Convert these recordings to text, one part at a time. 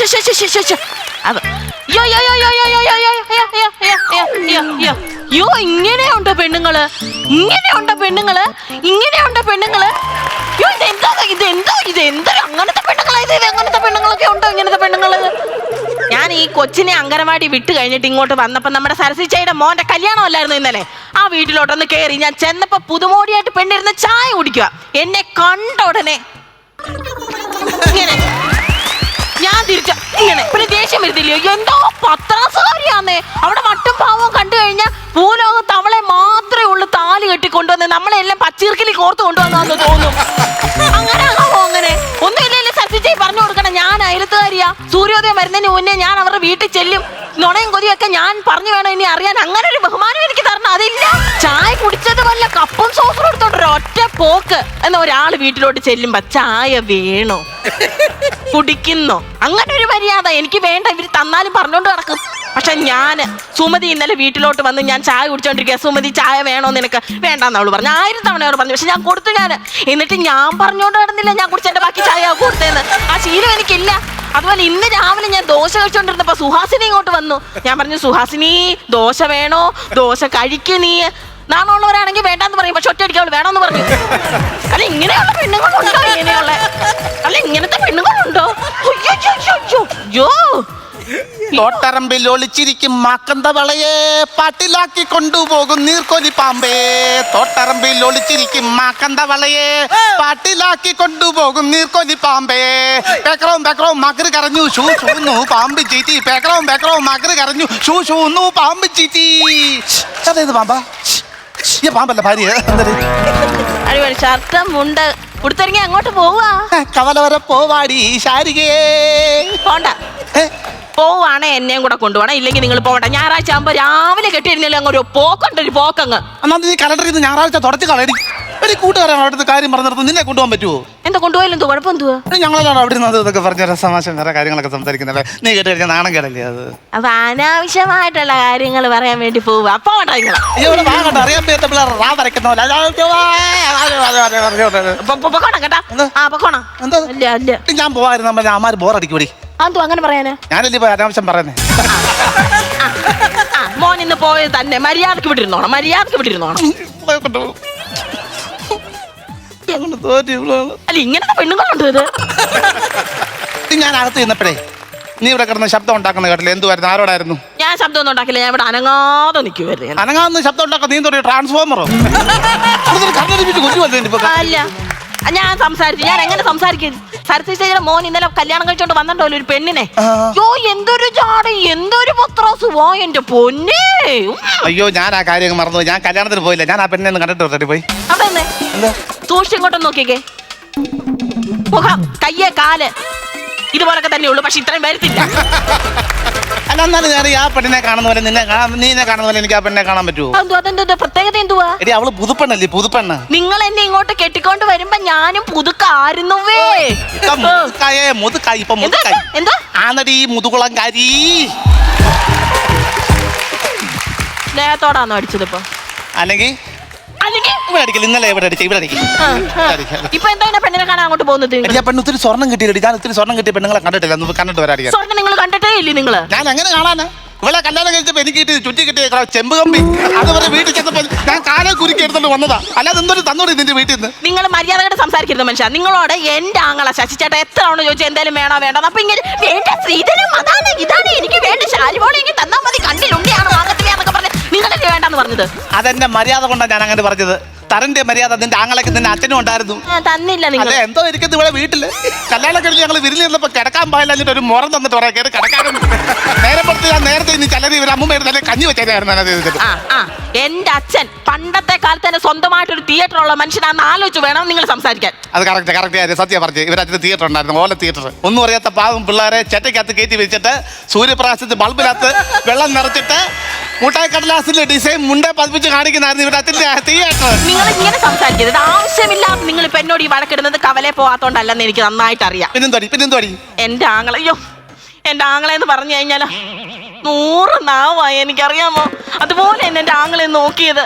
ശ്ശെ, ശ്ശെ, ശ്ശെ, ശ്ശെ, ശ്ശെ. അത് യോ യോ യോ യോ യോ യോ യോ യോ യോ യോ യോ യോ യോ യോ യോ ഇങ്ങനെയുണ്ടോ പെണ്ണുങ്ങൾ ഇങ്ങനെയുണ്ടോ പെണ്ണുങ്ങൾ ഇങ്ങനെയുണ്ടോ പെണ്ണുങ്ങൾ യോ ഇതെന്തോ ഇതെന്തോ ഇതെന്തോ അങ്ങനത്തെ പെണ്ണുങ്ങളായത് ഇത് അങ്ങനത്തെ പെണ്ണുങ്ങളൊക്കെ ഉണ്ടോ ഇങ്ങനത്തെ പെണ്ണുങ്ങൾ ഞാൻ ഈ കൊച്ചിനെ അങ്കനവാടി വിട്ട് കഴിഞ്ഞിട്ട് ഇങ്ങോട്ട് വന്നപ്പോ നമ്മുടെ സരസിച്ചയുടെ മോന്റെ കല്യാണം അല്ലായിരുന്നു ഇന്നലെ ആ വീട്ടിലോട്ടൊന്ന് കയറി ഞാൻ ചെന്നപ്പോ പുതുമോടിയായിട്ട് പെണ്ണിരുന്ന് ചായ കുടിക്കുക എന്നെ കണ്ട ഉടനെ ഇങ്ങനെ ഞാൻ തിരിച്ച ഇങ്ങനെ. പിന്നെ ദേഷ്യം വരുന്നില്ലയോ? എന്തോ പത്രാസുകാരിയാന്നേ. അവിടെ മട്ടും പാവവും കണ്ടു കഴിഞ്ഞാൽ ഭൂലോകത്ത് അവളെ മാത്രമേ ഉള്ളൂ കൊണ്ടുവന്ന് നമ്മളെല്ലാം പച്ചീർക്കിലി കോർത്ത് കൊണ്ടുവന്നു തോന്നും. അങ്ങനെ ആകാമോ അങ്ങനെ ഒന്നുമില്ലല്ലേ സത്യജയ് പറഞ്ഞു കൊടുക്കണം. ഞാൻ അയലത്തുകാരിയാ സൂര്യോദയം വരുന്നതിന് മുന്നേ ഞാൻ അവരുടെ വീട്ടിൽ ചെല്ലും. നുണയും കൊതിയൊക്കെ ഞാൻ പറഞ്ഞു വേണം ഇനി അറിയാൻ. അങ്ങനെ ഒരു ബഹുമാനം എനിക്ക് തരണം. അതില്ല. ചായ കുടിച്ചത് വല്ല കപ്പും സോസും എടുത്തോണ്ടൊരു ഒറ്റ പോക്ക്. എന്ന ഒരാൾ വീട്ടിലോട്ട് ചെല്ലുമ്പോ ചായ വേണോ? കുടിക്കുന്നോ. അങ്ങനെ ഒരു മര്യാദ. എനിക്ക് വേണ്ട ഇവർ തന്നാലും പറഞ്ഞോണ്ട് നടക്കും. പക്ഷെ ഞാൻ സുമതി ഇന്നലെ വീട്ടിലോട്ട് വന്ന് ഞാൻ ചായ കുടിച്ചോണ്ടിരിക്കുക സുമതി ചായ വേണോ നിനക്ക്? വേണ്ടെന്ന് അവൾ പറഞ്ഞു. ആയിരം തവണ അവൾ പറഞ്ഞു. പക്ഷെ ഞാൻ കൊടുത്തു ഞാൻ എന്നിട്ട് ഞാൻ പറഞ്ഞോണ്ട് നടന്നില്ല. ഞാൻ കുടിച്ചെന്റെ ബാക്കി ചായ കൊടുത്തേന്ന്. ആ ശീലം എനിക്കില്ല. അതുപോലെ ഇന്ന് രാവിലെ ഞാൻ ദോശ കഴിച്ചോണ്ടിരുന്നപ്പോ സുഹാസിനി ഇങ്ങോട്ട് വന്നു. ഞാൻ പറഞ്ഞു സുഹാസിനി ദോശ വേണോ? ദോശ കഴിക്കു നീ. നാണുള്ളവരാണെങ്കിൽ വേണ്ടെന്ന് പറയും പക്ഷെ ഒറ്റയടിക്ക് അവൾ വേണമെന്ന് പറഞ്ഞു. അല്ല ഇങ്ങനെയുള്ള പെണ്ണുങ്ങളുണ്ടോ ഇങ്ങനെയുള്ള? അല്ല ഇങ്ങനത്തെ പെണ്ണുങ്ങളുണ്ടോ? ിൽ ഒളിച്ചിരിക്കും മാക്കന്ത വളയെ പാട്ടിലാക്കി കൊണ്ടുപോകും നീർക്കോലി പാമ്പേ. തോട്ടറമ്പിൽ ഒളിച്ചിരിക്കും മാക്കന്ത വളയെ പാട്ടിലാക്കി കൊണ്ടുപോകും നീർക്കോലി പാമ്പേ. പേക്രവും പേക്രവും മകര് കരഞ്ഞു ഷൂ ഷൂന്നു പാമ്പ് ചീറ്റി. പേക്രവും പേക്രവും മകര് കരഞ്ഞു ഷൂ ഷൂന്നു പാമ്പ് ചീറ്റി. അതേത് പാമ്പാ. ഈ പാമ്പല്ല ഭാര്യ? എന്തര്? അടിപൊളി. ഷർട്ടും മുണ്ട്. ഉടുത്തിറങ്ങി അങ്ങോട്ട് പോവാ. കവല വരെ പോവാടി ശാരികേ. പോണ്ട. പോവാണെ എന്നെയും കൂടെ കൊണ്ടുപോകണം. ഇല്ലെങ്കിൽ നിങ്ങൾ പോകണ്ട. ഞായറാഴ്ച ആകുമ്പോ രാവിലെ കെട്ടിയിരുന്നില്ല അങ്ങ് പോക്കണ്ടൊരു പോക്കുണ്ട് ഒരു പോക്കങ്ങ്. എന്നാ നീ കലണ്ടറിൽ ഞായറാഴ്ച തുടച്ചു കളയടി. ഒരു കൂട്ടുകാരാണ് അവിടുത്തെ കാര്യം പറഞ്ഞിടത്ത് നിന്നെ കൊണ്ടുപോകാൻ പറ്റുമോ എന്താ കൊണ്ടുപോയാലും എന്തോ കുഴപ്പം എന്തുവാ എടി, ഞങ്ങളെല്ലാം അവിടെ നിന്ന് അത് ഇതൊക്കെ പറഞ്ഞ രസമാശം വേറെ കാര്യങ്ങളൊക്കെ സംസാരിക്കുന്നല്ലേ നീ കേട്ട് കഴിഞ്ഞാൽ നാണം കേടല്ലേ അത്? അപ്പൊ അനാവശ്യമായിട്ടുള്ള കാര്യങ്ങൾ പറയാൻ വേണ്ടി പോവുക അപ്പൊ ഇവിടെ വാ കണ്ടോ? അറിയാൻ പേത്ത പിള്ളേർ റാ വരയ്ക്കുന്ന പോലെ അതാ, ആ, ആ, ആ, ആ. പൊക്കോണം കേട്ടാ. എന്താ? ആ പൊക്കോണം. എന്താ? അല്ല അല്ല എടി, ഞാൻ പോവായിരുന്നു. നമ്മൾ അമ്മാര് ബോറടിക്കൂടി അതെന്തോ അങ്ങനെ പറയാനാ? ഞാനല്ലേ ഇപ്പൊ അനാവശ്യം പറയുന്നേ? ആ, മോൻ ഇന്ന് പോയത് തന്നെ മര്യാദയ്ക്ക് വിട്ടിരുന്നോണം. മര്യാദയ്ക്ക് വിട്ടിരുന്നോണം. അങ്ങനെ തോറ്റി ഇവളാണ്. അല്ല ഇങ്ങനത്തെ പെണ്ണുങ്ങളുണ്ട് ഇത്? എടി, ഞാൻ അകത്ത് ചെന്നപ്പോഴേ നീ ഇവിടെ കിടന്ന് ശബ്ദം ഉണ്ടാക്കുന്ന കേട്ടില്ല? എന്തുവായിരുന്നു? ആരോടായിരുന്നു? ഞാൻ ശബ്ദമൊന്നും ഉണ്ടാക്കില്ല. ഞാൻ ഇവിടെ അനങ്ങാതെ നിൽക്കുവായിരുന്നു അനങ്ങാന്ന് ശബ്ദം ഉണ്ടാക്കാൻ നീ എന്തൊരു ട്രാൻസ്ഫോമറോ കണ്ണടിപ്പിച്ച് കൊല്ലുവല്ലേ ഇപ്പൊ അല്ല. ഞാൻ സംസാരിച്ചു. ഞാൻ എങ്ങനെ സംസാരിക്കും? സരസ്വതിയുടെ മോൻ ഇന്നലെ കല്യാണം കഴിച്ചോണ്ട് വന്നിട്ടുണ്ടല്ലോ ഒരു പെണ്ണിനെ. യോ എന്തൊരു ജാട എന്തൊരു പത്രാസ് വാ എന്റെ പൊന്നേ. അയ്യോ ഞാൻ ആ കാര്യം മറന്നു ഞാൻ കല്യാണത്തിന് പോയില്ല. ഞാൻ ആ പെണ്ണെ ഒന്ന് കണ്ടിട്ട് വരട്ടെ പോയി. അവിടെ നിന്ന്. സൂക്ഷിച്ച് ഇങ്ങോട്ടൊന്ന് നോക്കിക്കേ. മുഖം കയ്യേ കാൽ. ഇതുപോലൊക്കെ തന്നെ ഉള്ളു പക്ഷെ ഇത്രയും വരത്തില്ല അല്ല എന്നാലും ഞാൻ ആ പെണ്ണിനെ കാണുന്ന പോലെ നിന്നെ കാണാൻ നീ എന്നെ കാണുന്ന പോലെ എനിക്ക് ആ പെണ്ണിനെ കാണാൻ പറ്റുമോ അതെന്തോ അതെന്തോ പ്രത്യേകത എന്തുവാ? എടി അവൾ പുതുപ്പെണ്ണല്ലേ പുതുപ്പെണ്ണ്. നിങ്ങൾ എന്നെ ഇങ്ങോട്ട് കെട്ടിക്കൊണ്ട് വരുമ്പോ ഞാനും പുതുക്കായിരുന്നു ഇപ്പൊ മുതുക്കായേ മുതുക്കായി ഇപ്പൊ എന്താ മുതുക്കായി. എന്താ ആന്നടി മുതുകുളങ്കാരി. സ്നേഹത്തോടാണോ അടിച്ചത് ഇപ്പൊ അല്ലെങ്കിൽ ഇവിടെ അടിക്കില്ല ഇന്നലെ ഇവിടെ അടിച്ച. ഇവിടെ അടിക്കും. ഇപ്പൊ എന്താ ഇങ്ങനെ പെണ്ണിനെ കാണാൻ അങ്ങോട്ട് പോകുന്നത് ആ പെണ്ണ് ഒത്തിരി സ്വർണം കിട്ടിയില്ല ഞാൻ ഒത്തിരി സ്വർണം കിട്ടിയ പെണ്ണുങ്ങളെ കണ്ടിട്ടില്ല. കണ്ടിട്ട് വരാടിക്കാൻ സ്വർണം നിങ്ങൾ കണ്ടിട്ടേ ഇല്ലേ നിങ്ങൾ ഞാൻ എങ്ങനെ കാണാനാ? ഇവിടെ കല്യാണം കഴിച്ചപ്പോ എനിക്ക് കിട്ടി ചുറ്റി കിട്ടിയ ചെമ്പ് കമ്പി. അതുപോലെ വീട്ടിൽ ചെന്നപ്പോ ഞാൻ കാലം കുരുക്കി എടുത്തോണ്ട് വന്നതാ. അല്ലാതെ എന്തൊരു തന്നോടി നിന്റെ വീട്ടിൽ നിന്ന്? നിങ്ങൾ മര്യാദയോടെ സംസാരിക്കരുത് മനുഷ്യ. നിങ്ങളോട് എന്റെ ആങ്ങള ശശിച്ചേട്ടാ എത്ര ആണോ ചോദിച്ചു എന്തായാലും വേണോ വേണ്ടോ അപ്പൊ ഇങ്ങനെ വേണ്ട ശ്രീധരം അതാണ് ഇതാണ്. എനിക്ക് വേണ്ട ശാലിമോളെ എനിക്ക് തന്നാ മതി. പറഞ്ഞ് നിങ്ങളല്ലേ വേണ്ടെന്ന് പറഞ്ഞത്? അതെന്റെ മര്യാദ കൊണ്ടാണ് ഞാൻ അങ്ങനെ പറഞ്ഞത്. തരന്റെ മര്യാദ നിന്റെ ആങ്ങളൊക്കെ നിന്റെ അച്ഛനും ഉണ്ടായിരുന്നു. ആ, തന്നില്ല നിങ്ങൾ. അല്ലെ എന്തോ ഇരിക്കുന്നത് ഇവിടെ വീട്ടിൽ. കല്യാണം കഴിഞ്ഞ് ഞങ്ങൾ വിരിഞ്ഞ് നിന്നപ്പോ കിടക്കാൻ പാടില്ല ഒരു മുറം തന്നിട്ട് പറയാം കയറി കിടക്കാനും നേരെ പുറത്ത് ഞാൻ നേരത്തെ ഇനി ചിലരി ഇവർ അമ്മ തന്നെ കഞ്ഞി വെച്ചായിരുന്നു. ആ ആ. എന്റെ അച്ഛൻ പണ്ടത്തെ കാലത്ത് തന്നെ സ്വന്തമായിട്ട് ഒരു തിയേറ്റർ ഉള്ള മനുഷ്യനാണെന്ന് ആലോചിച്ച് വേണം നിങ്ങൾ സംസാരിക്കാൻ. അത് കറക്റ്റ് കറക്റ്റ് കാര്യം സത്യം പറഞ്ഞു ഇവരച്ഛന് തിയേറ്റർ ഉണ്ടായിരുന്നു ഓല തിയേറ്റർ ഒന്നും അറിയാത്ത പാവം പിള്ളേരെ ചെറ്റയ്ക്കകത്ത് കയറ്റി വെച്ചിട്ട് സൂര്യപ്രകാശത്ത് ബൾബിനകത്ത് വെള്ളം നിറച്ചിട്ട് മുട്ടായി കടലാസിന്റെ ഡിസൈൻ മുണ്ടേ പതിപ്പിച്ച് കാണിക്കുന്നതായിരുന്നു ഇവരത്തിന്റെ തിയേറ്റർ നിങ്ങൾ ഇങ്ങനെ സംസാരിക്കരുത്. ആവശ്യമില്ലാതെ നിങ്ങൾ ഇപ്പൊ എന്നോട് ഈ വഴക്കിടുന്നത് കവലെ പോവാത്തോണ്ടല്ലെന്ന് എനിക്ക് നന്നായിട്ട് അറിയാം പിന്നെന്തോടി പിന്നെന്തോടി? എന്റെ ആങ്ങളെ അയ്യോ എന്റെ ആങ്ങളെ എന്ന് പറഞ്ഞു കഴിഞ്ഞാലോ നൂറ് നാവായി എനിക്കറിയാമോ? അതുപോലെ തന്നെ എന്റെ ആങ്ങളെ നോക്കിയത്.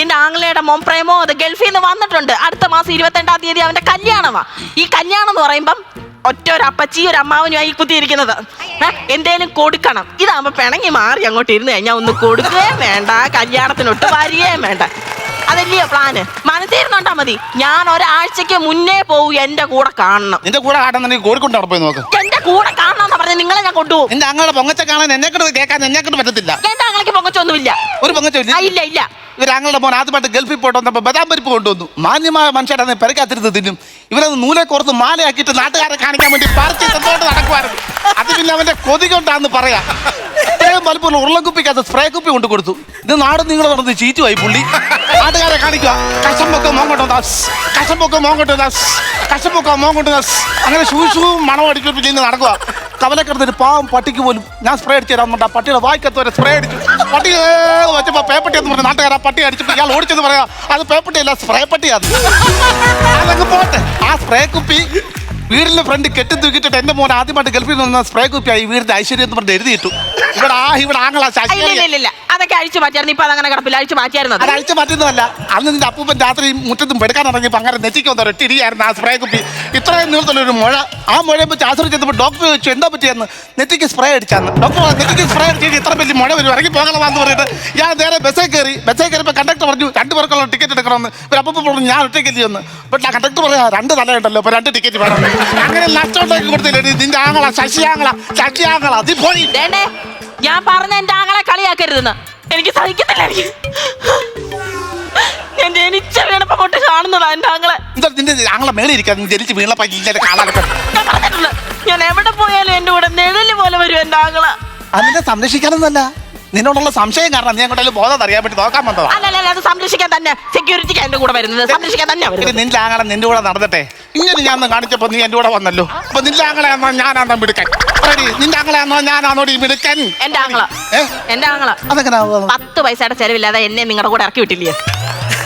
എന്റെ ആങ്ങളയുടെ മോൻ പ്രേമോ അത് ഗൾഫിൽ നിന്ന് വന്നിട്ടുണ്ട്. അടുത്ത മാസം ഇരുപത്തിരണ്ടാം തീയതി അവന്റെ കല്യാണമാ. ഈ കല്യാണം എന്ന് പറയുമ്പം ഒറ്റ ഒരു അപ്പച്ചി ഒരു അമ്മാവനുമായി കുത്തിയിരിക്കുന്നത് എന്തേലും കൊടുക്കണം. ഇതാകുമ്പോ പിണങ്ങി മാറി അങ്ങോട്ട് ഇരുന്ന് കഴിഞ്ഞാൽ ഒന്ന് കൊടുക്കുകയും വേണ്ട കല്യാണത്തിനൊട്ട് വരികയും വേണ്ട. അതല്ലയോ പ്ലാന് മനസ്സിരുന്നോണ്ടാ മതി. ഞാൻ ഒരാഴ്ചക്ക് മുന്നേ പോവും എന്റെ കൂടെ കാണണം. നിന്റെ കൂടെ അവിടെ പോയി നോക്ക്. കൂടെ കാണണമെന്ന് പറഞ്ഞ നിങ്ങളെ ഞാൻ കൊണ്ടുപോകും. എന്റെ അങ്ങയുടെ പൊങ്ങച്ച കാണാൻ എന്നെ കൊണ്ട് കേൾക്കാൻ എന്നെ കൊണ്ട് പറ്റത്തില്ല. എന്റെ അങ്ങനെ പൊങ്ങച്ചൊന്നുമില്ല? ഒരു പൊങ്ങച്ച ആ, ഇല്ല ഇല്ല. ഇവരാങ്ങളുടെ മോൻ ആദ്യമായിട്ട് ഗൾഫിൽ പോയിട്ട് വന്നപ്പോ ബദാം പരിപ്പ് കൊണ്ടുവന്നു. മാന്യമായ മനുഷ്യരുടെ പെരക്കാത്തിരുന്ന് തിന്നും. ഇവരത് നൂലെ കോർത്ത് മാലയാക്കിയിട്ട് നാട്ടുകാരെ കാണിക്കാൻ വേണ്ടി പറിച്ച് തന്നോട്ട് നടക്കുമായിരുന്നു അത് പിന്നെ അവന്റെ കൊതി കൊണ്ടാന്ന് പറയാ. ഇത്രയും പലപ്പോഴും ഉരുളക്കുപ്പിക്കകത്ത് സ്പ്രേ കുപ്പി കൊണ്ട് കൊടുത്തു. ഇത് നാട് നിങ്ങൾ നടന്ന് ചീറ്റുമായി പുള്ളി. നാട്ടുകാരെ കാണിക്കുക. കശമ്പൊക്കെ മോങ്ങോട്ട് ദാസ് കശമ്പൊക്കെ മോങ്ങോട്ട് ദാസ് കശമ്പൊക്കെ മോങ്ങോട്ട് ദാസ് അങ്ങനെ ഷൂ ഷൂ മണം അടിപ്പിച്ച് നടക്കുക കവലെ പാവം പട്ടിക്ക് പോലും ഞാൻ സ്പ്രേ അടിച്ചു തരാമെന്നുണ്ട് ആ പട്ടിയുടെ വായിക്കത്ത് വരെ സ്പ്രേ അടിച്ചു. പട്ടി വെച്ചപ്പോ പേപ്പട്ടി എന്ന് പറഞ്ഞു നാട്ടുകാർ ആ പട്ടി അടിച്ചിട്ട് ഇയാൾ ഓടിച്ചെന്ന് പറയാ അത് പേപ്പട്ടിയല്ല സ്പ്രേ പട്ടിയാണ്. അതങ്ങ് പോട്ടെ. ആ സ്പ്രേ കുപ്പി വീടിന്റെ ഫ്രണ്ട് കെട്ടി തൂക്കിട്ടിട്ട് എന്റെ മോൻ ആദ്യമായിട്ട് ഗൾഫിൽ നിന്ന് സ്പ്രേ കുപ്പിയായി വീടിന്റെ ഐശ്വര്യം എന്ന് പറഞ്ഞ് എഴുതിയിട്ടു. ഇവിടെ ആ ഇവിടെ ആങ്ങളാ ആ, അതൊക്കെ അഴിച്ചു മാറ്റിയായിരുന്നു. ഇപ്പൊ അതങ്ങനെ കിടപ്പില്ല. അഴിച്ചു മാറ്റിയായിരുന്നു അത്. അഴിച്ചു മാറ്റുന്നതല്ല. അന്ന് നിന്റെ അപ്പൂപ്പൻ രാത്രി മുറ്റത്തും പെടുക്കാൻ ഇറങ്ങിയപ്പോ അങ്ങനെ നെറ്റിക്ക് വന്ന ഒരൊറ്റ ആ സ്പ്രേ കുപ്പി. ഇത്രയും ഒരു മുഴ. ആ മുഴ വെച്ച് ആശ്രയിച്ചപ്പോൾ ഡോക്ടർ ചോദിച്ചു എന്താ പറ്റിയെന്ന്? നെറ്റിക്ക് സ്പ്രേ അടിച്ചാന്ന്. ഡോക്ടർ നെറ്റിക്ക് സ്പ്രേ അടിച്ചിട്ട് ഇത്ര വലിയ മുഴ വരും ഇറങ്ങി പോകണമെന്ന് പറഞ്ഞിട്ട് ഞാൻ നേരെ ബസ്സേ കയറി ബസ്സിൽ കയറിയപ്പോൾ കണ്ടക്ടർ പറഞ്ഞു രണ്ട് പേർക്കുള്ള ടിക്കറ്റ് എടുക്കണമെന്ന്. ഒരു അപ്പം പറഞ്ഞു ഞാൻ ഒറ്റയ്ക്ക് ചെയ്യുന്നു ബട്ട് ആ കണ്ടക്ടർ പറയാ രണ്ട് തലയുണ്ടല്ലോ അപ്പൊ രണ്ട് ടിക്കറ്റ് വേണം. അങ്ങനെ നഷ്ടമുണ്ടാക്കി കൊടുത്തില്ലേ നിന്റെ ആങ്ങള ശശി ആങ്ങള ശശി ആങ്ങള അതി പോയി ഞാൻ പറഞ്ഞ എന്റെ ആങ്ങളെ കളിയാക്കരുതെന്ന്. എനിക്ക് സഹിക്കത്തില്ല എനിക്ക്. ഞാൻ ജനിച്ച വീണപ്പോ തൊട്ട് കാണുന്നതാ എന്റെ ആങ്ങളെ. എന്താ നിന്റെ ആങ്ങളെ മേളിൽ ഇരിക്കാൻ ജനിച്ച് വീണപ്പോ ഇങ്ങനെ കാണാനൊക്കെ ഞാൻ പറഞ്ഞിട്ടുണ്ട് ഞാൻ എവിടെ പോയാലും എന്റെ കൂടെ നിഴൽ പോലെ വരും എന്റെ ആങ്ങളെ. അതിനെ സംരക്ഷിക്കാനൊന്നല്ല നിന്നോടുള്ള സംശയം കാരണം നീ അങ്ങോട്ടെങ്കിലും ബോധം അറിയാൻ പറ്റി നോക്കാൻ വന്നതാ. അല്ല അല്ല, അല്ല അത് സംരക്ഷിക്കാൻ തന്നെ. സെക്യൂരിറ്റിക്ക് എന്റെ കൂടെ വരുന്നത്. സംരക്ഷിക്കാൻ തന്നെ വരുന്നത്. നിന്റെ ആങ്ങളെ നിന്റെ കൂടെ നടന്നിട്ടെ. ഇങ്ങനെ ഞാൻ കാണിച്ചപ്പോ നീ എന്റെ കൂടെ വന്നല്ലോ. അപ്പൊ നിന്റെ ആങ്ങളെ എന്നാ ഞാനാണോ മിടുക്കൻ? പറയടി, നിന്റെ ആങ്ങളെ എന്നാ ഞാനാണോ ഈ മിടുക്കൻ? എന്റെ ആങ്ങള. ഏ? എന്റെ ആങ്ങള. അതെങ്ങനെ പത്ത് പൈസയുടെ ചെലവില്ലാതെ എന്നെ നിങ്ങളുടെ കൂടെ ഇറക്കി വിട്ടില്ലേ?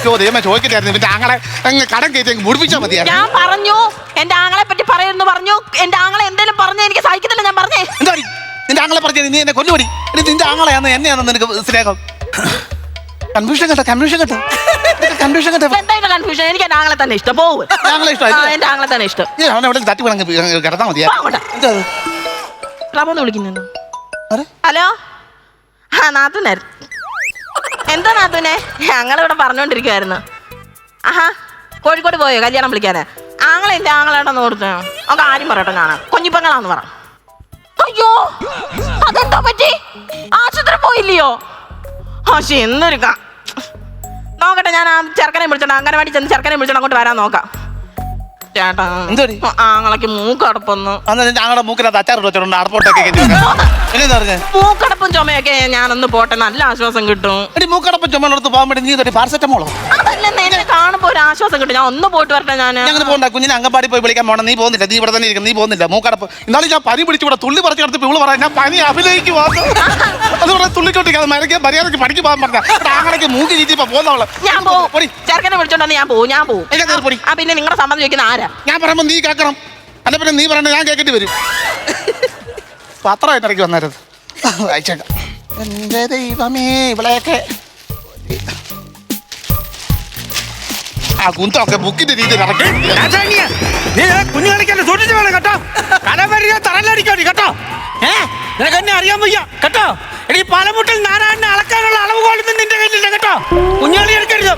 ചോദ്യമേ ചോദിക്കട്ടായിരുന്നു നിന്റെ ആങ്ങളെ അങ്ങ് കടം കയറ്റി അങ്ങ് മുടിപ്പിച്ചാൽ മതിയായിരുന്നു. ഞാൻ പറഞ്ഞു എന്റെ ആങ്ങളെ പറ്റി പറയുന്നു പറഞ്ഞു. എന്റെ ആങ്ങളെ എന്തെങ്കിലും പറഞ്ഞു എനിക്ക് സഹിക്കുന്നില്ല ഞാൻ പറഞ്ഞേ. നിന്റെ ആങ്ങളെ പറഞ്ഞത് നീ എന്നെ കൊല്ലുപടി എനിക്ക് നിന്റെ ആങ്ങളെയാന്ന് എന്നെയാണെന്ന് നിനക്ക് സ്നേഹം കൺഫ്യൂഷൻ കേട്ടോ കൺഫ്യൂഷൻ കേട്ടോ. കൺഫ്യൂഷൻ കേട്ടോ. എന്തായിട്ട് കൺഫ്യൂഷൻ എനിക്ക് എന്റെ ആങ്ങളെ തന്നെ ഇഷ്ടം. പോവും. ആങ്ങളെ എന്റെ ആങ്ങളെ തന്നെ ഇഷ്ടം. നീ അവനെ എവിടെ തട്ടി വേണമെങ്കിൽ കിടത്താൽ മതിയാ? റബന്ന് വിളിക്കുന്നു? ഹലോ? ആ നാത്തൂനായിരുന്നു എന്താ നാത്തൂനെ? ഞങ്ങളിവിടെ പറഞ്ഞോണ്ടിരിക്കുവായിരുന്നു. ആഹാ കോഴിക്കോട് പോയോ കല്യാണം വിളിക്കാനെ? ആങ്ങളെ എന്റെ ആങ്ങളേടെന്ന് കൊടുത്തു നമുക്ക് ആരും പറയട്ടെ കാണാം. കുഞ്ഞിപ്പങ്ങളാന്ന് പറ. അയ്യോ അതെന്താ പറ്റി? ആശുപത്രി പോയില്ലയോ? ആശി നോക്കട്ടെ ഞാൻ ആ ചെറുക്കനെ വിളിച്ചോണ്ട് അംഗനവാടി ചെന്ന് ചെറുക്കനെ വിളിച്ചോണ്ട് അങ്ങോട്ട് വരാൻ നോക്കാം. ചേട്ടാ എന്തുപറ്റി? ആങ്ങളക്ക് മൂക്കടപ്പൊന്ന്. അന്ന് നിന്റെ ആങ്ങളുടെ മൂക്കിനകത്ത് അച്ചാർ വെച്ചിട്ടുണ്ട് അടപ്പോട്ടൊക്കെ. പിന്നെ പറഞ്ഞേ? മൂക്കടപ്പും ചുമയൊക്കെ ഞാനൊന്ന് പോട്ടെ നല്ല ആശ്വാസം കിട്ടും. എടി മൂക്കടപ്പം ചുമലെടുത്ത് പോകാൻ വേണ്ടി നീ തൊട്ടി പാരസെറ്റമോളോ? അതല്ല എന്നെ കാണുമ്പോ ഒരു ആശ്വാസം കിട്ടും. ഞാൻ ഒന്ന് പോയിട്ട് വരട്ടെ ഞാൻ ഞങ്ങൾ പോകണ്ട കുഞ്ഞിനെ അങ്കപ്പാടി പോയി വിളിക്കാൻ പോകണം നീ പോകുന്നില്ല നീ ഇവിടെ തന്നെ ഇരിക്കും നീ പോകുന്നില്ല. മൂക്കടപ്പ്. ഇന്നാലും ഞാൻ പനി പിടിച്ച് ഇവിടെ തുള്ളി പറഞ്ഞു കിടത്തി ഇവൾ പറയാം ഞാൻ പനി അഭിനയിക്കുവാ അത് ഇവിടെ അത് മരക്ക് മര്യാദയ്ക്ക് പണിക്ക് പോകാൻ പറഞ്ഞ ആങ്ങളേക്ക് മൂക്ക് ചീറ്റിപ്പോ പോകുന്നവൾ ഞാൻ പോവും. ചെറുക്കനെ വിളിച്ചോണ്ടെന്ന് ഞാൻ പോകും ഞാൻ പോകും എന്നെ കയറി പൊടി. ആ പിന്നെ നിങ്ങളുടെ സമ്മതം ചോദിക്കുന്ന ആരാ? ഞാൻ പറയുമ്പോ നീ കേൾക്കണം അല്ല പിന്നെ നീ പറയണ്ട ഞാൻ കേൾക്കേണ്ടി വരും. പത്രമായിട്ട് ഇറക്കി വന്നേരത്. അയച്ചേക്കാം. എന്റെ ദൈവമേ ഇവളെയൊക്കെ. ആ കുന്തമൊക്കെ ബുക്കിന്റെ ഇറക്കി രാജാനിയ, നീ കുഞ്ഞു കളിക്കാതെ സൂക്ഷിച്ച് വേണം കേട്ടോ. കലവരിയ തറലടിക്കോടി കേട്ടോ. ഏ നിനക്ക് എന്നെ അറിയാൻ വയ്യ കേട്ടോ. എടി പാലമുട്ടിൽ നാരായണനെ അളക്കാനുള്ള അളവ് കോലൊന്നും നിന്റെ കയ്യിലില്ല കേട്ടോ. കുഞ്ഞുകളി എടുക്കരുത്.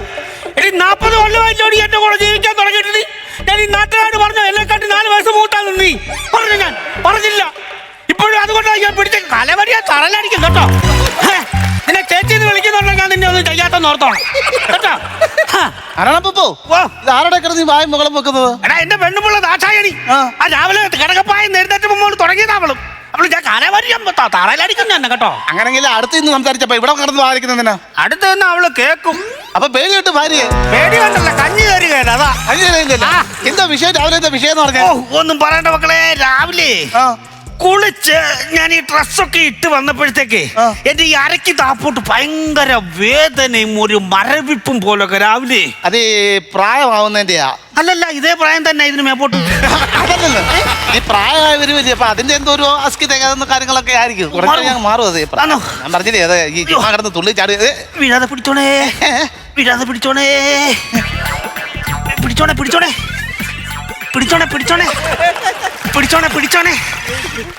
എടി നാൽപ്പത് കൊല്ലമായിട്ടോടി എന്റെ കൂടെ ജീവിക്കാൻ തുടങ്ങിയിട്ട് ഞാൻ ഈ നാട്ടുകാരോട് പറഞ്ഞു എന്നെ കാട്ടി നാല് വയസ്സ് മൂട്ടാൻ നീ. പറഞ്ഞു ഞാൻ. പറഞ്ഞില്ല. ഇപ്പോഴും അതുകൊണ്ടാണ് ഞാൻ പിടിച്ച കലവരിയ തറലടിക്കും കേട്ടോ. നിന്നെ ചേച്ചി എന്ന് വിളിക്കുന്നുണ്ടെങ്കിൽ ഞാൻ നിന്നെ ഒന്നും ചെയ്യാത്തെന്ന് ഓർത്തോണം. കേട്ടോ. ഇത് ആരുടെ കിടന്ന് വായും മുകളും വെക്കുന്നത്? എടാ എന്റെ പെണ്ണുമുള്ള ദാക്ഷായണി. ആ. രാവിലെ കിടക്കപ്പായ നേരിട്ട് മുമ്പോട്ട് തുടങ്ങിയതാ അവളും ഞാൻ കലവരിയാൻ തറയിലടിക്കുന്നു തന്നെ കേട്ടോ. അങ്ങനെങ്കിൽ അടുത്ത് നിന്ന് സംസാരിച്ചപ്പോ ഇവിടെ കിടന്ന് വാദിക്കുന്നതിനാ? അടുത്ത് നിന്ന് അവൾ കേക്കും. അപ്പൊ പേടി കിട്ടും ഭാര്യ പേടി കഞ്ഞി കയറി കേട്ട അതാ. എന്താ വിഷയം? രാവിലെ എന്താ വിഷയം എന്ന് ഓ പറഞ്ഞാൽ ഒന്നും പറയണ്ട മക്കളെ. രാവിലെ ആ. കുളിച്ച് ഞാൻ ഈ ഡ്രസ്സൊക്കെ ഇട്ട് വന്നപ്പോഴത്തേക്ക് ആ. എന്റെ ഈ അരക്കി താപ്പോട്ട് ഭയങ്കര വേദനയും ഒരു മരവിപ്പും പോലൊക്കെ രാവിലെ. അത് ഈ പ്രായമാവുന്നതിന്റെയാ. അല്ലല്ല ഇതേ പ്രായം തന്നെ ഇതിന് മേപ്പോട്ട്. അതല്ലല്ലോ. ഈ പ്രായമായവര് വലിയ അപ്പൊ അതിന്റെ എന്തോ ഒരു അസ്കി തേങ്ങ കാര്യങ്ങളൊക്കെ ആയിരിക്കും. കുറച്ച് ഞാൻ മാറും അത്. ആണോ? ഞാൻ പറഞ്ഞില്ലേ അതെ ഈ ചുമ്മാ കിടന്ന് തുള്ളി ചാടി ഏ, വീഴാതെ പിടിച്ചോണേ. വിഴാതെ വിടാതെ പിടിച്ചോണേ. പിടിച്ചോണേ പിടിച്ചോണേ. പിടിച്ചോണേ പിടിച്ചോണേ. പിടിച്ചോണേ പിടിച്ചോണേ.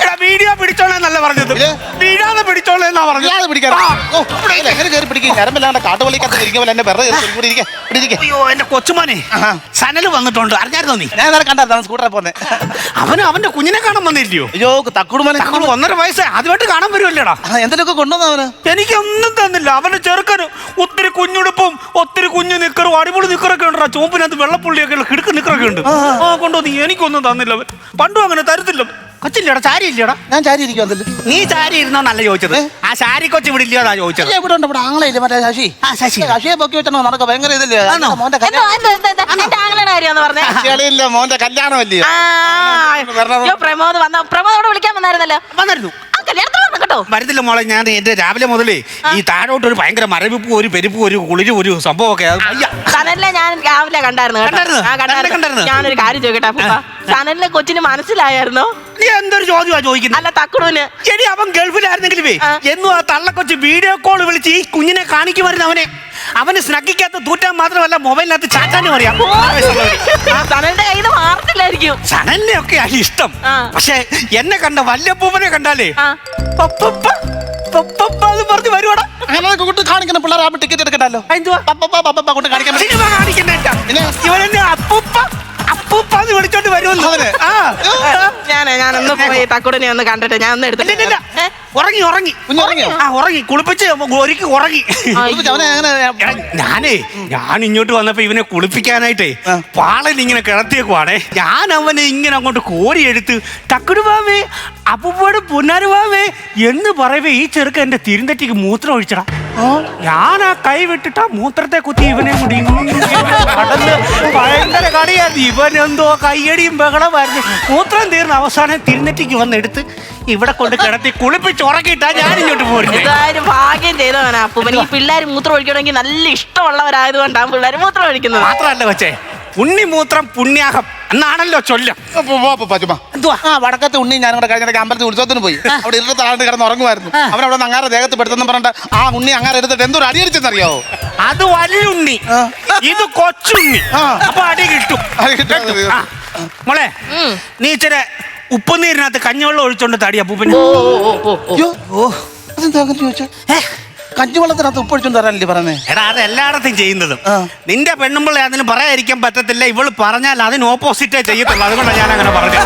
എടാ വീഡിയോ പിടിച്ചോണേ എന്നല്ല പറഞ്ഞത്? വീഴാതെ പിടിച്ചോളേ എന്നാ പറഞ്ഞത്? ഇയാളെ പിടിക്കാൻ. ഓ ഇവിടെ ഇല്ല, എങ്ങനെ കയറി പിടിക്കും. ഞരമ്പല്ലാണ്ട് കാട്ടുപള്ളിക്കകത്ത് എന്നെ വെറുതെ കയറി ഇവിടെ ഇരിക്കെ ഇവിടെ ഇരിക്കെ. അയ്യോ എന്റെ കൊച്ചുമോനെ ആഹാ. സനൽ വന്നിട്ടുണ്ട്. അറിഞ്ഞായിരുന്നോ നീ? ഞാൻ നേരെ കണ്ടായിരുന്നു സ്കൂട്ടറെ പോന്നെ. അവന് അവന്റെ കുഞ്ഞിനെ കാണാൻ വന്നില്ലയോ? അയ്യോ തക്കുടുമനെ തങ്ങൾ ഒന്നര വയസ്സ്. ആദ്യമായിട്ട് കാണാൻ വരുമല്ലേടാ എന്തെങ്കിലുമൊക്കെ കൊണ്ടുവന്നു അവന്? എനിക്കൊന്നും തന്നില്ല. അവന്റെ ചെറുക്കന് ഒത്തിരി കുഞ്ഞുടുപ്പും ഒത്തിരി കുഞ്ഞു നിക്കറും അടിപൊളി നിക്കറൊക്കെ ഉണ്ട് ചോമ്പിനകത്ത് വെള്ളപ്പുള്ളിയൊക്കെ ഉള്ള കിടുക്ക് നിക്കറൊക്കെ ഉണ്ട്. ആ. നീ എനിക്കൊന്നും തന്നില്ല. അവൻ പണ്ടും അങ്ങനെ തരത്തില്ല. കൊച്ചില്ലടാ ചാരി ഇല്ലടാ ഞാൻ ചാരി ഇരിക്കും അതിൽ നീ ചാരി ഇരുന്നോന്നല്ല ചോദിച്ചത് ആ ശാരി കൊച്ചു ഇവിടെ ഇല്ലാതാ ചോദിച്ചത്? ഇവിടെ ഉണ്ട് ഇവിടെ ആങ്ങളയില്ലേ മറ്റേ ശശി. ആ, ശശി. ശശിയെ പൊക്കി വെച്ചോ നടക്ക ഭയങ്കര ഇതില്ലേ? ആണോ? മോന്റെ എന്തോ കല്യാണം എന്തോ എന്തോ എന്തോ എന്റെ ആങ്ങളുടെ കാര്യമെന്ന് പറഞ്ഞേ. ശശികളിയില്ല മോന്റെ കല്യാണമല്ലേ ആ, അയ്യോ പ്രമോദ് വന്ന പ്രമോദ് അവിടെ വിളിക്കാൻ വന്നായിരുന്നല്ലോ. വന്നായിരുന്നു. വരത്തില്ല മോളെ ഞാൻ എന്റെ രാവിലെ മുതലേ ഈ താഴോട്ട് ഒരു ഭയങ്കര മരവിപ്പ് ഒരു പെരുപ്പ് ഒരു കുളിരും ഒരു സംഭവമൊക്കെ ഒക്കെ. സനലിനെ ഞാൻ രാവിലെ കണ്ടായിരുന്നു. കണ്ടായിരുന്നോ? ഞാനൊരു കാര്യം ചോദിക്കട്ടെ സനലിനെ കൊച്ചിന് മനസ്സിലായിരുന്നോ നീ എന്തൊരു ചോദ്യമാ ചോദിക്കുന്നത് അല്ല തക്കുണുവിന് ശരി അവൻ ഗൾഫിലായിരുന്നെങ്കിലുമേ ആ. എന്നും ആ തള്ളക്കൊച്ച് വീഡിയോ കോൾ വിളിച്ച് ഈ കുഞ്ഞിനെ കാണിക്കുമായിരുന്നു അവനെ. അവന് സ്നഗ്ഗിക്കകത്ത് തൂറ്റാൻ മാത്രമല്ല മൊബൈലിനകത്ത് ചാറ്റാനും അറിയാം. സനലിന്റെ കയ്യിൽ നിന്ന് മാറത്തില്ലായിരിക്കും ഒക്കെ ഒക്കെയാണ് ഇഷ്ടം. പക്ഷെ എന്നെ കണ്ട വല്യപ്പൂപ്പനെ കണ്ടാലേ പറഞ്ഞ് വരുവാടാ. അങ്ങനെ കൊണ്ട് കാണിക്കണം പിള്ളേർ ആ ടിക്കറ്റ് എടുക്കണ്ടല്ലോ. എന്തുവാ? പപ്പ പപ്പ കൊണ്ട് കാണിക്കാൻ സിനിമ കാണിക്കണ്ട പിന്നെ? ഇവനെന്നെ അപ്പൂപ്പ വിളിച്ചോണ്ട്? ആ. ഞാനേ ഞാനൊന്ന് പോയി തക്കുടനെ ഒന്ന് കണ്ടിട്ട് ഞാൻ ഒന്ന് ഇല്ല, ഉറങ്ങി ഉറങ്ങി. ഉറങ്ങിയോ? ആ ഉറങ്ങി. കുളിപ്പിച്ച് ഒരുക്കി ഉറങ്ങി. അയ്യോ. അവനെ അങ്ങനെ എടാ, ഞാനേ ഞാൻ ഇങ്ങോട്ട് വന്നപ്പോ ഇവനെ കുളിപ്പിക്കാനായിട്ടേ പാളയിൽ പാളൻ ഇങ്ങനെ കിടത്തിയേക്കുവാണേ. ഞാൻ അവനെ ഇങ്ങനെ അങ്ങോട്ട് കോരി എടുത്ത് ടക്കുടുവാവേ അപ്പൂപ്പോട് പൊന്നാരുവാവേ എന്ന് പറയവേ ഈ ചെറുക്കൻ എന്റെ തിരുന്തറ്റിക്ക് മൂത്രം ഒഴിച്ചടാ. ഞാൻ ആ കൈ വിട്ടിട്ട് ആ മൂത്രത്തെ കുത്തി ഇവനെ കൂടി കടന്ന് ഭയങ്കര കടിയായിരുന്നു ഇവൻ എന്തോ കയ്യടിയും ബഹളമായിരുന്നു മൂത്രം തീർന്ന അവസാനം തിരുനെറ്റിക്ക് വന്നെടുത്ത് ഇവിടെ കൊണ്ട് കിടത്തി കുളിപ്പിച്ച് ഉറക്കിയിട്ടാ ഞാൻ ഇങ്ങോട്ട് പോരുന്നത് എന്തായാലും ഭാഗ്യം ചെയ്തവനാ അപ്പൂപ്പൻ. ഈ പിള്ളേർ മൂത്രം ഒഴിക്കണമെങ്കിൽ നല്ല ഇഷ്ടമുള്ളവരായത് ഇഷ്ടമുള്ളവരായതുകൊണ്ടാണ് പിള്ളേർ മൂത്രം ഒഴിക്കുന്നത്. മാത്രമല്ല കൊച്ചേ ഉണ്ണിമൂത്രം പുണ്യാഹം എന്നാണല്ലോ ചൊല്ല. ചുമ്മാ എന്തുവാ? ആ വടക്കത്തെ ഉണ്ണി ഞാൻ കൂടെ കഴിഞ്ഞ അമ്പലത്തിൽ ഉത്സവത്തിന് പോയി. അവിടെ ഇരുട്ട് ആണ്ട് കിടന്ന് ഉറങ്ങുമായിരുന്നു. അവരവിടെ നിന്ന് അങ്ങാരെ ദേഹത്ത് പെടുത്തെന്ന് പറഞ്ഞിട്ട് ആ ഉണ്ണി അങ്ങാരെ എടുത്തിട്ട് എന്തോ അടിയടിച്ചെന്നറിയാവോ? അത് വലിയ ഉണ്ണി ഇത് കൊച്ചുണ്ണി. ആ. അപ്പൊ അടി കിട്ടും. അടി കിട്ടും. ആ. മോളെ നീ ഇച്ചിരി ഉപ്പുനീരിനകത്ത് കഞ്ഞിവെള്ളം ഒഴിച്ചോണ്ട് തടി അപ്പൂപ്പൻ ഓ ഓ ഓ ഓ. അതെന്താ അങ്ങനെ ചോദിച്ചാ? കഞ്ഞിവെള്ളത്തിനകത്ത് ഉപ്പൊഴിച്ചോണ്ട് തരാനല്ലേ പറഞ്ഞേ? എടാ അത് എല്ലായിടത്തും ചെയ്യുന്നത്. ആ. നിന്റെ പെണ്ണുമ്പിള്ള അതിന് പറയാതിരിക്കാൻ പറ്റത്തില്ല. ഇവൾ പറഞ്ഞാൽ അതിന് ഓപ്പോസിറ്റേ ചെയ്യത്തുള്ളൂ. അതുകൊണ്ടാണ് ഞാൻ അങ്ങനെ പറഞ്ഞത്.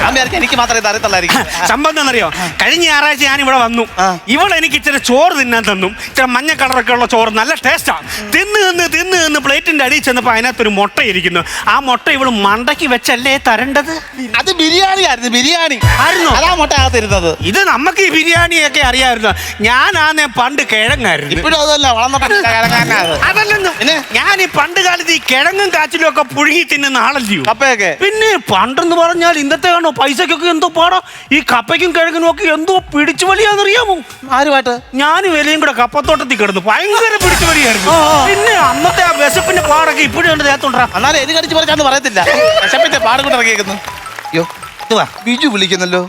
ഞാൻ വിചാരിച്ചു എനിക്ക് മാത്രമേ തരത്തുള്ളായിരിക്കും സംബന്ധം എന്നറിയോ കഴിഞ്ഞ ഞായറാഴ്ച ഞാൻ ഇവിടെ വന്നു. ആ. ഇവൾ എനിക്ക് ഇച്ചിരി ചോറ് തിന്നാൻ തന്നു. ഇച്ചിരി മഞ്ഞ കളറൊക്കെ ഉള്ള ചോറ്. നല്ല ടേസ്റ്റാണ് തിന്ന് തിന്ന് തിന്ന് തിന്ന് പ്ലേറ്റിന്റെ അടിയിൽ ചെന്നപ്പോ അതിനകത്തൊരു മുട്ട ഇരിക്കുന്നു ആ മുട്ട ഇവൾ മണ്ടയ്ക്ക് വെച്ചല്ലേ തരേണ്ടത്? അത് ബിരിയാണി ആയിരുന്നു ബിരിയാണി. ആയിരുന്നോ? അതാ മുട്ട അകത്തിരുന്നത് ഇത് നമുക്ക് ഈ ബിരിയാണിയൊക്കെ അറിയാമായിരുന്നു. ഞാനാന്നേ പണ്ട് കിഴങ്ങായിരുന്നു. ഇപ്പോഴും അതല്ല വളർന്നപ്പോ കിഴങ്ങാനാ അതല്ലെന്ന്. പിന്നെ? ഞാൻ ഈ പണ്ട് കാലത്ത് ഈ കിഴങ്ങും കാച്ചിലും ഒക്കെ പുഴുങ്ങി തിന്നുന്ന ആളല്ലയോ കപ്പയൊക്കെ? പിന്നെ പണ്ടെന്ന് പറഞ്ഞാൽ ഇന്നത്തെ കാണോ പൈസക്കൊക്കെ എന്തോ പാടാ. ഈ കപ്പയ്ക്കും കിഴങ്ങിനും ഒക്കെ എന്തോ പിടിച്ചു വലിയാന്നറിയാമോ? ആരുമായിട്ട്? ഞാൻ വിലയും കൂടെ കപ്പത്തോട്ടത്തിൽ കിടന്നു. ഭയങ്കര പിടിച്ചു വലിയായിരുന്നു. പിന്നെ അന്നത്തെ ആ വിശപ്പിന്റെ പാടൊക്കെ ഇപ്പോഴും എന്റെ ദേഹത്തുണ്ടാ? എന്നാലും എലി കടിച്ചു പറിച്ചാന്ന് പറയത്തില്ല. വിശപ്പിന്റെ പാട് കൊണ്ട് ഇറങ്ങിയേക്കുന്നു. അയ്യോ ബിജു വിളിക്കുന്നല്ലോ.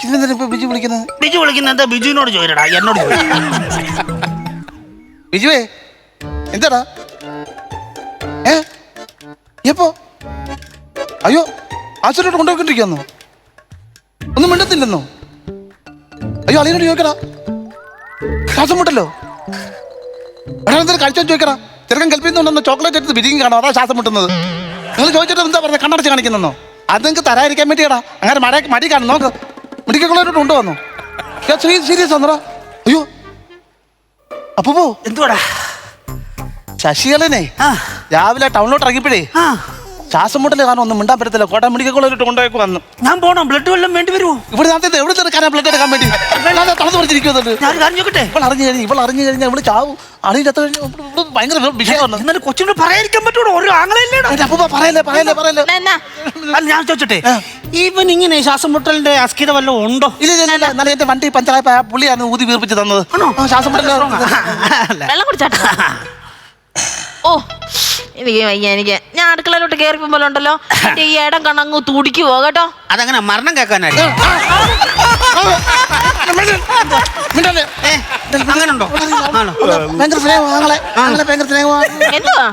ഇതിനെന്തിനാ ഇപ്പൊ ബിജു വിളിക്കുന്നത്? ബിജു വിളിക്കുന്നത് ബിജുവിനോട് ചോദിക്കടാ എന്നോട് ചോദിക്കടാ. ബിജുവേ എന്താടാ ഏ എപ്പോ അയ്യോ ആശുപത്രിയോട്ട് കൊണ്ടുപോയിക്കൊണ്ടിരിക്കുന്നു ഒന്നും മിണ്ടത്തില്ലെന്നോ അയ്യോ അളിയനോട് ചോദിക്കടാ ശ്വാസം മുട്ടല്ലോ എടാ എന്തൊരു കഴിച്ചോ ചോദിക്കടാ ചെറുക്കൻ കൽപ്പിക്കുന്നുണ്ടെന്നോ ചോക്ലേറ്റ് എടുത്ത് ബിരിയും കാണോ അതാ ശ്വാസം മുട്ടുന്നത് നിങ്ങൾ ചോദിച്ചിട്ട് എന്താ പറഞ്ഞത് കണ്ണടച്ച് കാണിക്കുന്നെന്നോ അത് നിങ്ങൾക്ക് തരാതിരിക്കാൻ വേണ്ടിയാടാ അങ്ങനെ മഴ മടി കാണും നോക്ക് മെഡിക്കൽ കോളേജിലോട്ട് കൊണ്ടുവന്നു സീരിയസ് ആണോടാ അയ്യോ അപ്പോ എന്തുവാടാ? ശശികലനെ ആ. രാവിലെ ടൗണിലോട്ട് ഇറങ്ങിപ്പോഴേ ശ്വാസം മുട്ടൽ കാരണം ഒന്നും മിണ്ടാൻ പറ്റത്തില്ല. കോട്ടയം മെഡിക്കൽ കോളേജിലോട്ട് കൊണ്ടുപോയി വന്നു. ഞാൻ പോണോ. ബ്ലഡ് വല്ലതും വേണ്ടി വരുമോ ഇവിടെ നേരത്തെ എവിടെ എടുക്കാനാ ബ്ലഡ് എടുക്കാൻ വേണ്ടി? തളർന്നു പറിച്ചിരിക്കുന്നുണ്ട് ഞാൻ ചോദിക്കട്ടെ? ഇവൾ അറിഞ്ഞു കഴിഞ്ഞു ഇവൾ അറിഞ്ഞു കഴിഞ്ഞാൽ ഇവൾ ചാവും. അറിയില്ലാത്ത ഭയങ്കര വിഷയമാണ് എന്നാലും കൊച്ചിനോട് പറയാതിരിക്കാൻ പറ്റുമോ ഒരു ആങ്ങളല്ലേടാ അപ്പൊ അപ്പൂപ്പ പറയല്ലേ പറയല്ലേ പറയല്ലേ. അല്ല ഞാൻ ചോദിച്ചോട്ടെ. ഇവൻ ഇങ്ങനെ ശ്വാസം മുട്ടലിന്റെ അസ്ഥിത വല്ലതും ഉണ്ടോ? ഇല്ല ഇല്ല എന്റെ വണ്ടി പഞ്ചറായപ്പോ ആ പുള്ളിയാണ് ഊതി വീർപ്പിച്ച് തന്നത്. ആണോ? ശ്വാസം മുട്ടൽ അല്ല. വെള്ളം കുടിച്ചാട്ടെ. ഓ. എനിക്ക് വയ്യ എനിക്ക് ഞാൻ അടുക്കളയിലോട്ട് കയറി പോലെ ഉണ്ടല്ലോ എന്റെ ഈ ഇടം കണങ്ങ് തുടിക്ക് പോകട്ടോ അതങ്ങനെ മരണം കേൾക്കാനായി മിണ്ടല്ലേ ഏ അങ്ങനെ ഉണ്ടോ ആണോ ഭയങ്കര സ്നേഹം ആങ്ങളെ ആങ്ങളെ ഭയങ്കര സ്നേഹമാണ് എന്തുവാ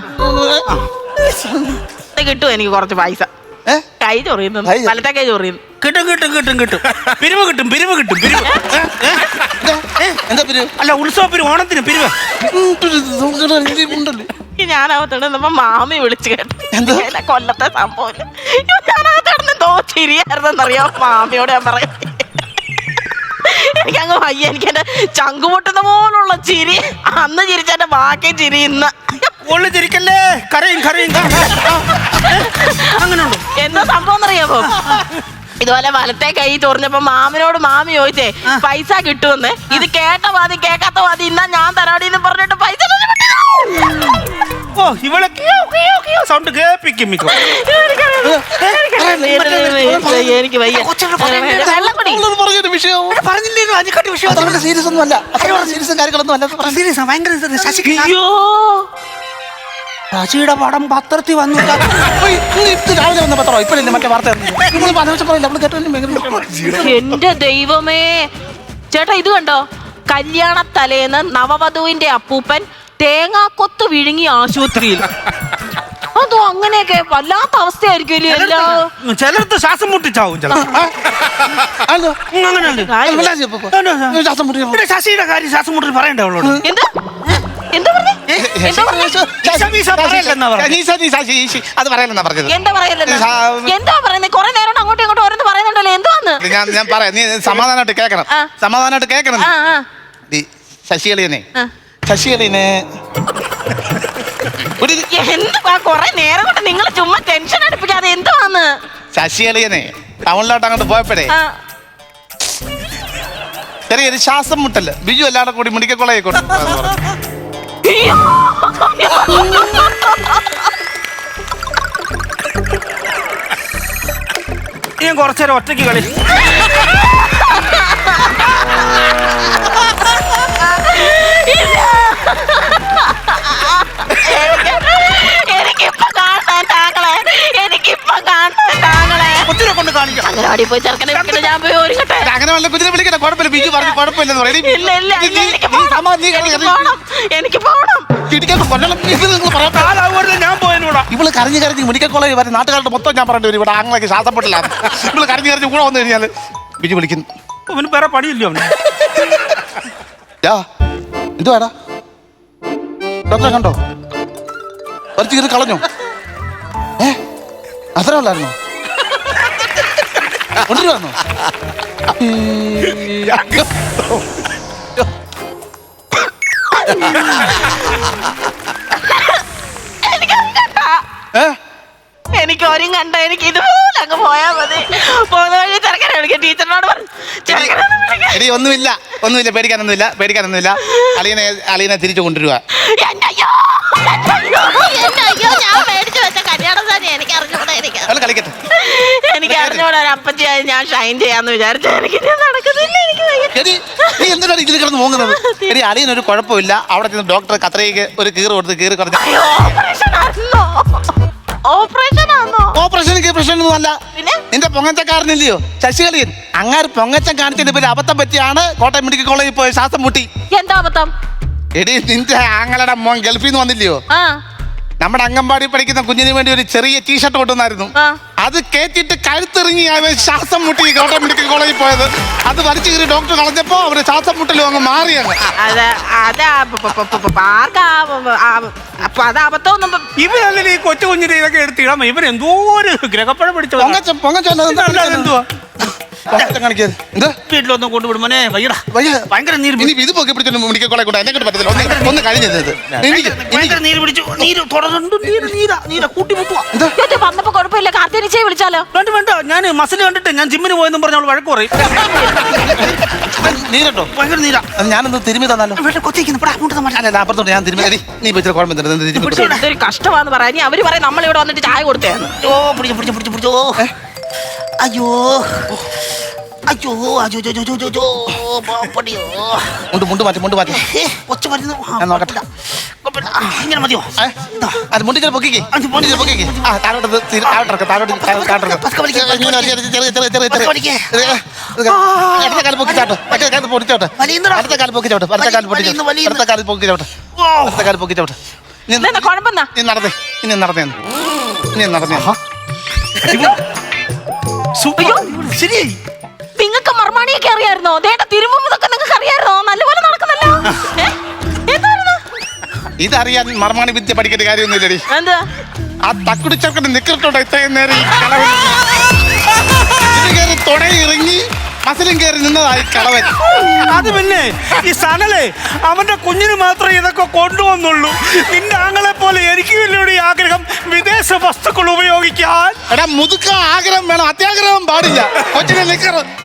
ഇത് കിട്ടുമോ എനിക്ക് കുറച്ച് പൈസ ഏ കൈ ചൊറിയുന്നു കൈ വലത്തെ കൈ ചൊറിയുന്നു കിട്ടും കിട്ടും കിട്ടും കിട്ടും പിരിവ് കിട്ടും പിരിവ് കിട്ടും പിരിവ് ഏ? ഏ? എന്താ പേര് അല്ല ഉത്സവ പിരിവ് ഓണത്തിന് പിരിവ് ഉണ്ടല്ലോ ഞാനകത്തോടെ മാമി വിളിച്ചു കേട്ടു. കൊല്ലത്തെ സംഭവം ഞാനകത്തോടെ എന്തോ ചിരിയായിരുന്നെന്നറിയാം? മാമിയോട് ഞാൻ പറയാം. എനിക്ക് അങ്ങ് വയ്യ. എനിക്ക് എന്റെ ചങ്കുപൊട്ടുന്ന പോലുള്ള ചിരി. അന്ന് ചിരിച്ചെന്റെ ബാക്കി ചിരി ഇന്ന്. ഉള്ളു ചിരിക്കല്ലേ? കരയും കരയും അങ്ങനെയുണ്ട്? എന്താ സംഭവം എന്നറിയാമോ ഇതുപോലെ വലത്തെ കൈ ചൊറിഞ്ഞപ്പോ മാമിനോട് മാമി ചോദിച്ചേ പൈസ കിട്ടുമെന്ന്? ഇത് കേട്ട വാതി കേക്കാത്ത വാതി ഇന്നാ ഞാൻ തരാടിന്ന് പറഞ്ഞിട്ട് പൈസ ഓ ഇവളെ കിയോ, കിയോ, കിയോ. സൗണ്ട് കേൾപ്പിക്കും മിക്കോ എനിക്ക് വയ്യ വെള്ളം കുടി അതിനെക്കാട്ടി വിഷയം സീരിയസ് ഒന്നും അല്ല അത്ര സീരിയസും കാര്യങ്ങളൊന്നും അല്ല സീരിയസ് ഭയങ്കര ശശിക്ക് അയ്യോ ശശിയുടെ പടം പത്രത്തിൽ വന്നു. രാവിലെ വന്ന പത്രോ ഇപ്പഴല്ലേ മറ്റേ വാർത്ത നമ്മൾ പറയില്ല നമ്മൾ കേട്ടോ ഭയങ്കര വിഷയമാണ്. എന്റെ ദൈവമേ. ചേട്ടാ ഇത് കണ്ടോ? കല്യാണ തലേന്ന് നവവധുവിന്റെ അപ്പൂപ്പൻ തേങ്ങാക്കൊത്ത് വിഴുങ്ങി ആശുപത്രിയിൽ. അതോ അങ്ങനെയൊക്കെ വല്ലാത്ത അവസ്ഥയായിരിക്കും എല്ലാ ചിലർക്ക് ശ്വാസം മുട്ടിച്ചാവും ശശിയുടെ കാര്യം ശ്വാസം മുട്ടി പറയണ്ടേ അവളോട്? എന്ത്? പറഞ്ഞേ. അത് പറയലെന്നാ പറഞ്ഞത്. പറയുന്നത് കുറെ നേരം അങ്ങോട്ടും ഇങ്ങോട്ടും ഓരോന്ന് പറയുന്നുണ്ടല്ലോ. എന്താന്ന്? ഞാൻ ഞാൻ പറയാം. നീ സമാധാനമായിട്ട് കേൾക്കണം. ആ. സമാധാനമായിട്ട് കേൾക്കണം. ശശികളിയനെ ഒരു എന്തുവാ? കുറെ നേരം കൊണ്ട് നിങ്ങൾ ചുമ്മാ ടെൻഷൻ അടുപ്പിക്കാതെ എന്തുവാന്ന്? ശശികളിയനെ ടൗണിലോട്ട് അങ്ങോട്ട് പോയപ്പോഴേ. ചെറിയൊരു ശ്വാസം മുട്ടൽ. ബിജു എല്ലാവരും കൂടി മെഡിക്കൽ കോളേജിൽ കൊണ്ട്. ഞാൻ കുറച്ചേരം ഒറ്റയ്ക്ക് കളി. എനിക്കിപ്പൊ കാണാൻ താങ്കളെ എനിക്കിപ്പൊ കാണാൻ താങ്കളെ. കുത്തിനെ കൊണ്ട് പോയി ചെറുക്കനെ ഞാൻ പോയി അങ്ങനെ വല്ല കുത്തിനെ വിളിക്കട്ടെ? കുഴപ്പമില്ല ബിജു പറഞ്ഞു കുഴപ്പമില്ലെന്ന് പറയും. ഇല്ല ഇല്ല ഇല്ല എനിക്ക് പോണം. എനിക്ക് കരഞ്ഞ് പോണം എനിക്ക് പോണം. ഇടിക്കാൻ കൊല്ലണം. ഇത് നിങ്ങൾ കാലാവൂരിൽ ഞാൻ പോയതിനൂടാ ഇവൾ കരഞ്ഞു കരഞ്ഞ് മെഡിക്കൽ കോളേജ് വരെ നാട്ടുകാരുടെ മൊത്തം ഞാൻ പറഞ്ഞു ഇവിടെ ആങ്ങളൊക്കെ ശ്വാസപ്പെട്ടില്ല ഇവൾ കരഞ്ഞു കരഞ്ഞ് കൂടെ വന്നു കഴിഞ്ഞാൽ ബിജു വിളിക്കുന്നു അവന് വേറെ പണിയില്ലോ അവന്? എന്തുവാടാ? ഡോക്ടറെ കണ്ടോ? കുറച്ച് കയറി കളഞ്ഞോ? ഏ? അത്ര ഉള്ളായിരുന്നോ? കൊണ്ടുവന്നോ ഏ? എനിക്ക് ഒരു കണ്ട എനിക്ക് ഇതുപോലെ അങ്ങ് പോയാ മതി. പോകുന്ന വഴി ചെറുക്കനെ വിളിക്കാം ടീച്ചറിനോട് പറഞ്ഞു ചെറുക്കനെ എടി ഒന്നുമില്ല. ഒന്നുമില്ല പേടിക്കാനൊന്നുമില്ല പേടിക്കാനൊന്നുമില്ല. അളിയനെ അളിയനെ തിരിച്ചു കൊണ്ടുവരിക. എന്റെ അയ്യോ എന്റെ അയ്യോ എന്റെ അയ്യോ ഞാൻ മേടിച്ചു വെച്ച കല്യാണ സാരി എനിക്ക് അറിഞ്ഞൂടാ എനിക്ക്. അല്ല കളിക്കട്ടെ. എനിക്ക് അറിഞ്ഞൂടാ ഒരു അപ്പച്ചിയായി ഞാൻ ഷൈൻ ചെയ്യാന്ന് വിചാരിച്ചു എനിക്ക് നടക്കുന്നില്ല എനിക്ക് വയ്യ. എടി നീ എന്തിനാണ് ഇതിൽ കിടന്ന് പോകുന്നത് എടി അളിയനൊരു കുഴപ്പമില്ല. അവിടെ ചെന്ന് ഡോക്ടർ കത്രയ്ക്ക് ഒരു കീറ് കൊടുത്ത് കീറി കുറഞ്ഞ അയ്യോ ഓപ്പറേഷൻ ആയിരുന്നോ ഓപ്പറേഷൻ ആണോ ഓപ്പറേഷൻ അല്ല. പിന്നെ? നിന്റെ പൊങ്ങച്ചക്കാരനില്ലയോ? ശശികളിയൻ അങ്ങാര് പൊങ്ങച്ചം കാണിച്ചതിന്റെ പേര് അബദ്ധം പറ്റിയാണ് കോട്ടയം മെഡിക്കൽ കോളേജിൽ പോയി ശ്വാസം മുട്ടി. എന്താ അബദ്ധം? എടി നിന്റെ ആങ്ങളുടെ മോൻ ഗൾഫിൽ നിന്ന് വന്നില്ലയോ? നമ്മുടെ അംഗൻവാടി പഠിക്കുന്ന കുഞ്ഞിന് വേണ്ടി ഒരു ചെറിയ ടീഷർട്ട് കൊണ്ടുവന്നായിരുന്നു. അത് കേറ്റിട്ട് കഴുത്തിറങ്ങി അവർ ശ്വാസം മുട്ടി കോട്ടയം മെഡിക്കൽ കോളേജിൽ പോയത്. അത് വലിച്ചു കയറി ഡോക്ടർ കളഞ്ഞപ്പോ അവർ ശ്വാസം മുട്ടലും അങ്ങ് മാറിയങ്ങ് ഇവരല്ലേ ഇവനല്ലേ ഈ കൊച്ചു കുഞ്ഞിനെ ഇതൊക്കെ എടുത്തിടാമ ഇവൻ എന്തോ ഒരു ഗ്രഹപ്പഴം പിടിച്ചു പൊങ്ങച്ചം എന്തുവാ? കാണിക്കരുത് എന്താ? വീട്ടിലൊന്നും കൊണ്ടുവിടും മോനെ വയ്യടാ. വയ്യ. ഭയങ്കര നീര് ഇനി ഇത് പൊക്കി പിടിച്ചൊന്നും മെഡിക്കൽ കോളേജ് കൊണ്ട്? എന്നെ കൊണ്ട് പറ്റത്തില്ല. ഒന്ന് ഒന്ന് കഴിഞ്ഞത് ഭയങ്കര നീര് പിടിച്ചു നീര് തുടർന്നു നീര് നീര നീര. കൂട്ടി മുട്ടുവാ. ഇത് വന്നപ്പോ കുഴപ്പമില്ല. കാർത്തിനിച്ചയെ വിളിച്ചാലോ? വേണ്ട വേണ്ട ഞാൻ മസിൽ കണ്ടിട്ട് ഞാൻ ജിമ്മിന് പോയെന്നും പറഞ്ഞ അവൾ വഴക്ക് പറയും. നീരട്ടോ ഭയങ്കര നീരാ. ഞാനൊന്ന് തിരുമ്മി തന്നാലോ? വീട്ടിൽ കൊത്തിക്കുന്നു പടാ അങ്ങോട്ട് തമാശ അല്ല അപ്പുറത്തോട്ട് ഞാൻ തിരുമ്മി നീ വെച്ചിട്ട് കുഴപ്പം തന്നെ തിരുമ്മി പക്ഷെ കഷ്ടമാന്ന് പറയാ. ഇനി അവർ പറയാം നമ്മൾ ഇവിടെ വന്നിട്ട് ചായ കൊടുത്തേ. ഓ പിടിച്ചു പിടിച്ചു പിടിച്ചു പിടിച്ചു അയ്യോ. അയ്യോ അയ്യോ അയ്യോ അയ്യോ അയ്യോ അയ്യോ. പാപ്പടിയോ മുണ്ട് മുണ്ട് മാറ്റി മുണ്ട് മാറ്റി. ഒച്ച വരുന്നു. ഞാൻ നോക്കട്ടെ. ഇങ്ങനെ മതിയോ? അത് മുണ്ടിച്ചിട്ട് പൊക്കിക്ക്. അത് മുണ്ടിച്ചിട്ട് പൊക്കിക്ക്. ആ താഴോട്ട് താഴോട്ടിറക്ക് താഴോട്ട് അടുത്ത കാൽ പൊക്കി ചാട്ടോ അടുത്ത കാൽ പൊട്ടി അടുത്ത കാൽ പൊക്കി ചാട്ടോ അടുത്ത കാൽ പൊടി അടുത്ത കാൽ പൊക്കി ചാട്ടോ അടുത്ത കാൽ പൊക്കി ചാട്ടോ. നീ നടന്നേ ഇനി നടന്നേ ഇനി നടന്നേ. ശരിയായി നിങ്ങൾക്ക് മർമാണിയൊക്കെ അറിയായിരുന്നോ? ദേട്ട തിരുമുമ്പതൊക്കെ നിങ്ങൾക്ക് അറിയായിരുന്നോ? നല്ലപോലെ നടക്കുന്നല്ലോ. ഏ? എന്തായിരുന്നു? ഇതറിയാൻ മർമാണി വിദ്യ പഠിക്കേണ്ട കാര്യമൊന്നുമില്ലടി. എന്താ? ആ തക്കുടി ചെറുക്കന്റെ നിക്കറിട്ടോടെ ഇത്രയും നേരം ഈ കളവൻ ഇത് കയറി തുടങ്ങി ഇറങ്ങി മസിലും കയറി നിന്നതായി കളവൻ അത് പിന്നെ ഈ സനലെ അവന്റെ കുഞ്ഞിന് മാത്രമേ ഇതൊക്കെ കൊണ്ടുവന്നുള്ളൂ. നിന്റെ ആങ്ങളെ പോലെ എനിക്ക് വലിയൊരു ആഗ്രഹം വിദേശ വസ്തുക്കൾ ഉപയോഗിക്കാൻ? എടാ മുതുക്ക ആഗ്രഹം വേണം. അത്യാഗ്രഹം പാടില്ല. കൊച്ചിനെ നിക്കറ്.